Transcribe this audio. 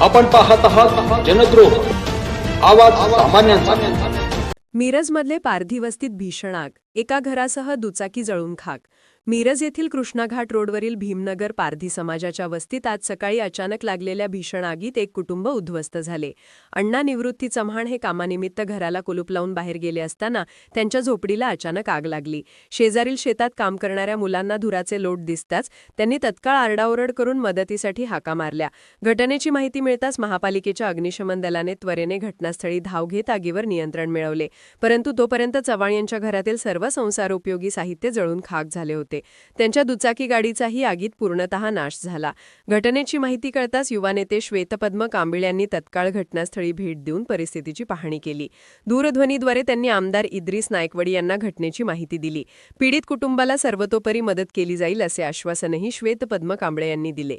आपण पाहत आहात जनद्रोह. आवाज सामान्यांचा. मिरजमधले पारधी वस्तीत भीषण आग. एका घरासह दुचाकी जळून खाक. मिरज येथील कृष्णाघाट रोडवरील भीमनगर पारधी समाजाच्या वस्तीत आज सकाळी अचानक लागलेल्या भीषण आगीत एक कुटुंब उद्ध्वस्त झाले. अण्णा निवृत्ती चव्हाण हे कामानिमित्त घराला कुलूप लावून बाहेर गेले असताना त्यांच्या झोपडीला अचानक आग लागली. शेजारील शेतात काम करणाऱ्या मुलांना धुराचे लोट दिसताच त्यांनी तत्काळ आरडाओरड करून मदतीसाठी हाका मारल्या. घटनेची माहिती मिळताच महापालिकेच्या अग्निशमन दलाने त्वरेने घटनास्थळी धाव घेत आगीवर नियंत्रण मिळवले. परंतु तोपर्यंत चव्हाण यांच्या घरातील सर्व सर्व संसारोपयोगी साहित्य जळून खाक झाले होते. त्यांच्या दुचाकी गाडीचाही आगीत पूर्णतः नाश झाला. घटनेची माहिती कळताच युवा नेते श्वेतपद्म कांबिळ यांनी तत्काळ घटनास्थळी भेट देऊन परिस्थितीची पाहणी केली. दूरध्वनीद्वारे त्यांनी आमदार इद्रिस नायकवडी यांना घटनेची माहिती दिली. पीडित कुटुंबाला सर्वतोपरी मदत केली जाईल असे आश्वासनही श्वेतपद्म कांबळे यांनी दिले.